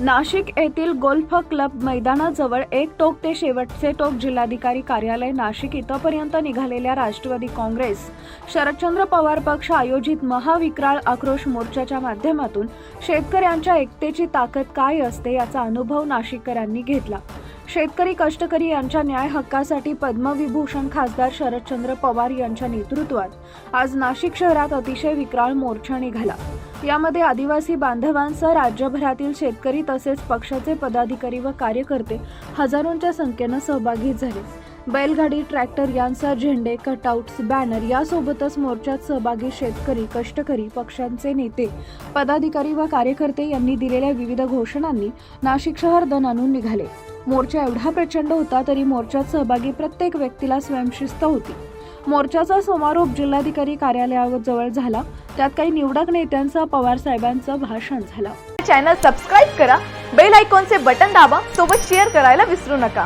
नाशिक येथील golf club मैदानाजवळ एक टोक ते शेवटचे टोक जिल्हाधिकारी कार्यालय नाशिक इथंपर्यंत निघालेल्या राष्ट्रवादी काँग्रेस शरदचंद्र पवार पक्ष आयोजित महाविक्राळ आक्रोश मोर्चाच्या माध्यमातून शेतकऱ्यांच्या एकतेची ताकद काय असते याचा अनुभव नाशिककरांनी घेतला. शेतकरी कष्टकरी यांच्या न्याय हक्कासाठी पद्मविभूषण खासदार शरदचंद्र पवार यांच्या नेतृत्वात आज नाशिक शहरात अतिशय विक्राळ मोर्चा निघाला. यामध्ये आदिवासी बांधवांसह राज्यभरातील शेतकरी तसेच पक्षाचे पदाधिकारी व कार्यकर्ते हजारोंच्या संख्येनं सहभागी झाले. बैलगाडी ट्रॅक्टर यांसह झेंडे कटआउट्स बॅनर यासोबतच मोर्चात सहभागी शेतकरी कष्टकरी पक्षांचे नेते पदाधिकारी व कार्यकर्ते यांनी दिलेल्या विविध घोषणांनी नाशिक शहर दणानून निघाले. मोर्चा एवढा प्रचंड होता तरी मोर्चात सहभागी प्रत्येक व्यक्तीला स्वयंशिस्त होती. मोर्चाचा समारोप जिल्हाधिकारी कार्यालयाजवळ झाला. त्यात काही निवडक नेत्यांचं पवार साहेबांचं भाषण झालं. चॅनल सबस्क्राईब करा. बेल आयकॉनचे बटन दाबा. सोबत शेअर करायला विसरू नका.